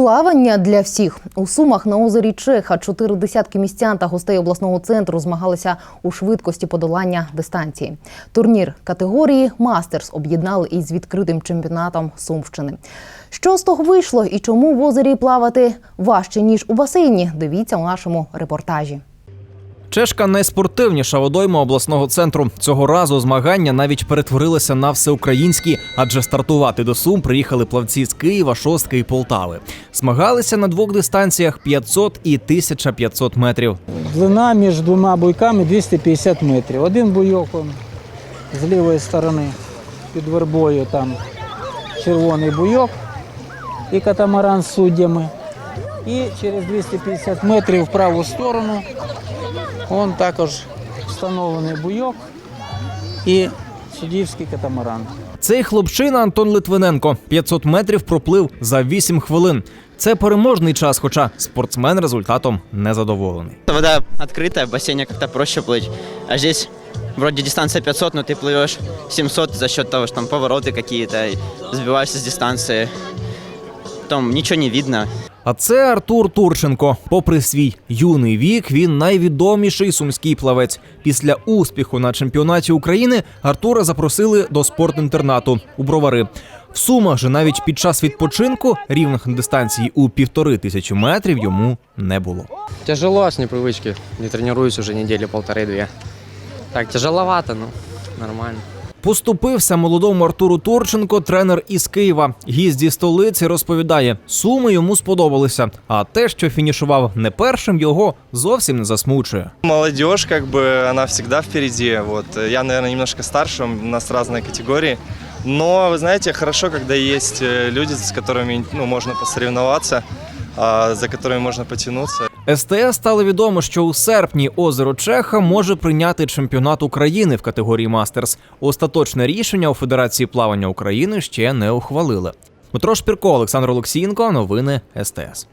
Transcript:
Плавання для всіх у Сумах на озері Чеха чотири десятки містян та гостей обласного центру змагалися у швидкості подолання дистанції. Турнір категорії Мастерс об'єднали із відкритим чемпіонатом Сумщини. Що з того вийшло і чому в озері плавати важче ніж у басейні? Дивіться у нашому репортажі. Чешка найспортивніша водойма обласного центру. Цього разу змагання навіть перетворилися на всеукраїнські, адже стартувати до Сум приїхали плавці з Києва, Шостки і Полтави. Змагалися на двох дистанціях 500 і 1500 метрів. Длина між двома буйками 250 метрів. Один буйок он, з лівої сторони під вербою там червоний буйок і катамаран з суддями. І через 250 метрів в праву сторону он також встановлений буйок і суддівський катамаран. Цей хлопчина Антон Литвиненко 500 метрів проплив за 8 хвилин. Це переможний час, хоча спортсмен результатом не задоволений. Вода открытая, в бассейне как-то проще плыть. А здесь вроде дистанция 500, но ты плывешь 700 за счет того, что там повороты какие-то, и сбиваешься с дистанции. Потом ничего не видно. А це Артур Турченко. Попри свій юний вік, він найвідоміший сумський плавець. Після успіху на чемпіонаті України Артура запросили до спортінтернату у бровари. В Сумах же навіть під час відпочинку рівних дистанцій у півтори тисячі метрів йому не було. Тяжело с непривычки. Не тренируюсь уже недели полторы-две. Так, тяжеловато, но нормально. Поступився молодому Артуру Турченко, тренер із Києва. Гість зі столиці розповідає, суми йому сподобалися. А те, що фінішував не першим, його зовсім не засмучує. Молодежь, как бы, она всегда впереди. Вот. Я, наверное, немножко старше, у нас разные категории. Но, вы знаете, хорошо, когда есть э, люди, с которыми ну, можно посоревноваться, а, за которыми можно потянуться. СТС стало відомо, що у серпні озеро Чеха може прийняти чемпіонат України в категорії Мастерс. Остаточне рішення у Федерації плавання України ще не ухвалили. Дмитро Шпірко, Олександр Олексієнко, новини СТС.